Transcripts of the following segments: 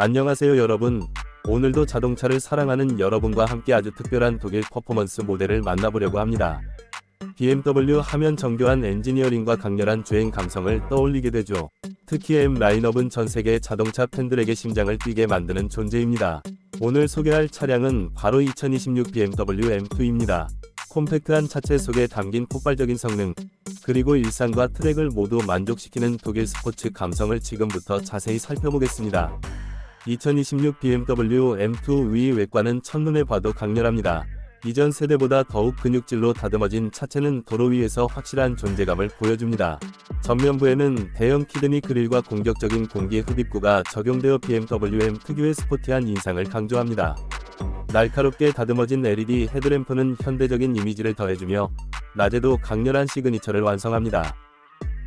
안녕하세요 여러분. 오늘도 자동차를 사랑하는 여러분과 함께 아주 특별한 독일 퍼포먼스 모델을 만나보려고 합니다. BMW 하면 정교한 엔지니어링과 강렬한 주행 감성을 떠올리게 되죠. 특히 M 라인업은 전 세계 자동차 팬들에게 심장을 뛰게 만드는 존재입니다. 오늘 소개할 차량은 바로 2026 BMW M2입니다. 콤팩트한 차체 속에 담긴 폭발적인 성능, 그리고 일상과 트랙을 모두 만족시키는 독일 스포츠 감성을 지금부터 자세히 살펴보겠습니다. 2026 BMW M2 위 외관은 첫눈에 봐도 강렬합니다. 이전 세대보다 더욱 근육질로 다듬어진 차체는 도로 위에서 확실한 존재감을 보여줍니다. 전면부에는 대형 키드니 그릴과 공격적인 공기 흡입구가 적용되어 BMW M 특유의 스포티한 인상을 강조합니다. 날카롭게 다듬어진 LED 헤드램프는 현대적인 이미지를 더해주며 낮에도 강렬한 시그니처를 완성합니다.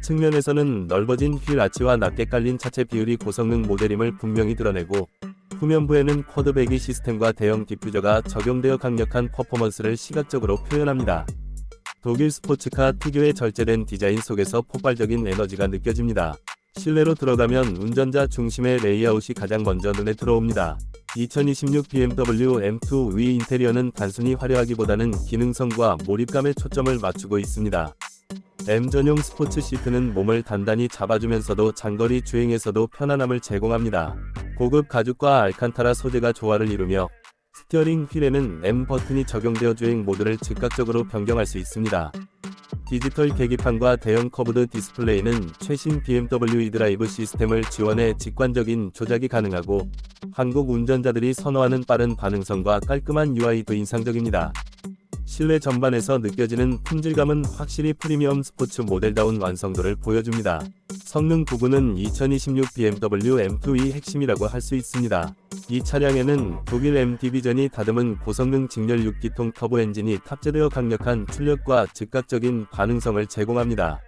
측면에서는 넓어진 휠 아치와 낮게 깔린 차체 비율이 고성능 모델임을 분명히 드러내고 후면부에는 쿼드 배기 시스템과 대형 디퓨저가 적용되어 강력한 퍼포먼스를 시각적으로 표현합니다. 독일 스포츠카 특유의 절제된 디자인 속에서 폭발적인 에너지가 느껴집니다. 실내로 들어가면 운전자 중심의 레이아웃이 가장 먼저 눈에 들어옵니다. 2026 BMW M2 위 인테리어는 단순히 화려하기보다는 기능성과 몰입감에 초점을 맞추고 있습니다. M 전용 스포츠 시트는 몸을 단단히 잡아주면서도 장거리 주행에서도 편안함을 제공합니다. 고급 가죽과 알칸타라 소재가 조화를 이루며 스티어링 휠에는 M 버튼이 적용되어 주행 모드를 즉각적으로 변경할 수 있습니다. 디지털 계기판과 대형 커브드 디스플레이는 최신 BMW e드라이브 시스템을 지원해 직관적인 조작이 가능하고 한국 운전자들이 선호하는 빠른 반응성과 깔끔한 UI도 인상적입니다. 실내 전반에서 느껴지는 품질감은 확실히 프리미엄 스포츠 모델다운 완성도를 보여줍니다. 성능 부분은 2026 BMW M2의 핵심이라고 할 수 있습니다. 이 차량에는 독일 M 디비전이 다듬은 고성능 직렬 6기통 터보 엔진이 탑재되어 강력한 출력과 즉각적인 반응성을 제공합니다.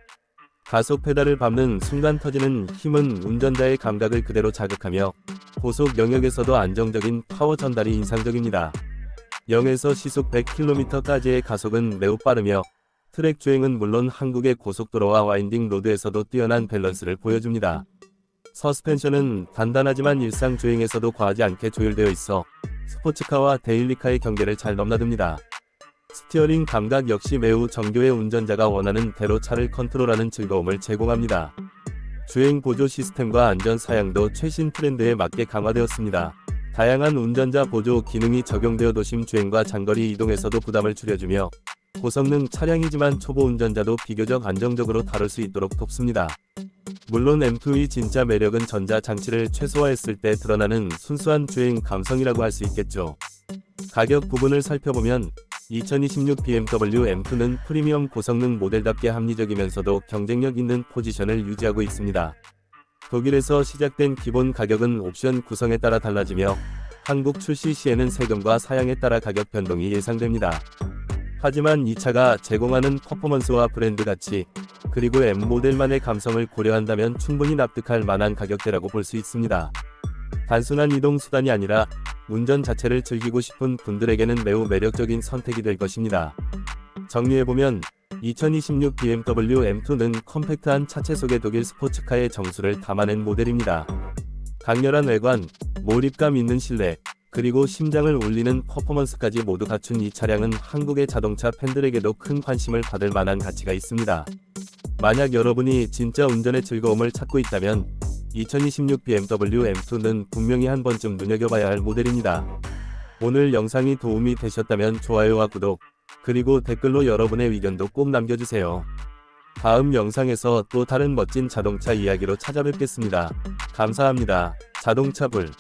가속 페달을 밟는 순간 터지는 힘은 운전자의 감각을 그대로 자극하며 고속 영역에서도 안정적인 파워 전달이 인상적입니다. 0에서 시속 100km까지의 가속은 매우 빠르며 트랙 주행은 물론 한국의 고속도로와 와인딩 로드에서도 뛰어난 밸런스를 보여줍니다. 서스펜션은 단단하지만 일상 주행에서도 과하지 않게 조율되어 있어 스포츠카와 데일리카의 경계를 잘 넘나듭니다. 스티어링 감각 역시 매우 정교의 운전자가 원하는 대로 차를 컨트롤하는 즐거움을 제공합니다. 주행 보조 시스템과 안전 사양도 최신 트렌드에 맞게 강화되었습니다. 다양한 운전자 보조 기능이 적용되어 도심 주행과 장거리 이동에서도 부담을 줄여주며 고성능 차량이지만 초보 운전자도 비교적 안정적으로 다룰 수 있도록 돕습니다. 물론 M2의 진짜 매력은 전자 장치를 최소화했을 때 드러나는 순수한 주행 감성이라고 할 수 있겠죠. 가격 부분을 살펴보면 2026 BMW M2는 프리미엄 고성능 모델답게 합리적이면서도 경쟁력 있는 포지션을 유지하고 있습니다. 독일에서 시작된 기본 가격은 옵션 구성에 따라 달라지며 한국 출시 시에는 세금과 사양에 따라 가격 변동이 예상됩니다. 하지만 이 차가 제공하는 퍼포먼스와 브랜드 가치, 그리고 M 모델만의 감성을 고려한다면 충분히 납득할 만한 가격대라고 볼 수 있습니다. 단순한 이동 수단이 아니라 운전 자체를 즐기고 싶은 분들에게는 매우 매력적인 선택이 될 것입니다. 정리해보면 2026 BMW M2는 컴팩트한 차체 속의 독일 스포츠카의 정수를 담아낸 모델입니다. 강렬한 외관, 몰입감 있는 실내, 그리고 심장을 울리는 퍼포먼스까지 모두 갖춘 이 차량은 한국의 자동차 팬들에게도 큰 관심을 받을 만한 가치가 있습니다. 만약 여러분이 진짜 운전의 즐거움을 찾고 있다면 2026 BMW M2는 분명히 한 번쯤 눈여겨봐야 할 모델입니다. 오늘 영상이 도움이 되셨다면 좋아요와 구독, 그리고 댓글로 여러분의 의견도 꼭 남겨주세요. 다음 영상에서 또 다른 멋진 자동차 이야기로 찾아뵙겠습니다. 감사합니다. 자동차불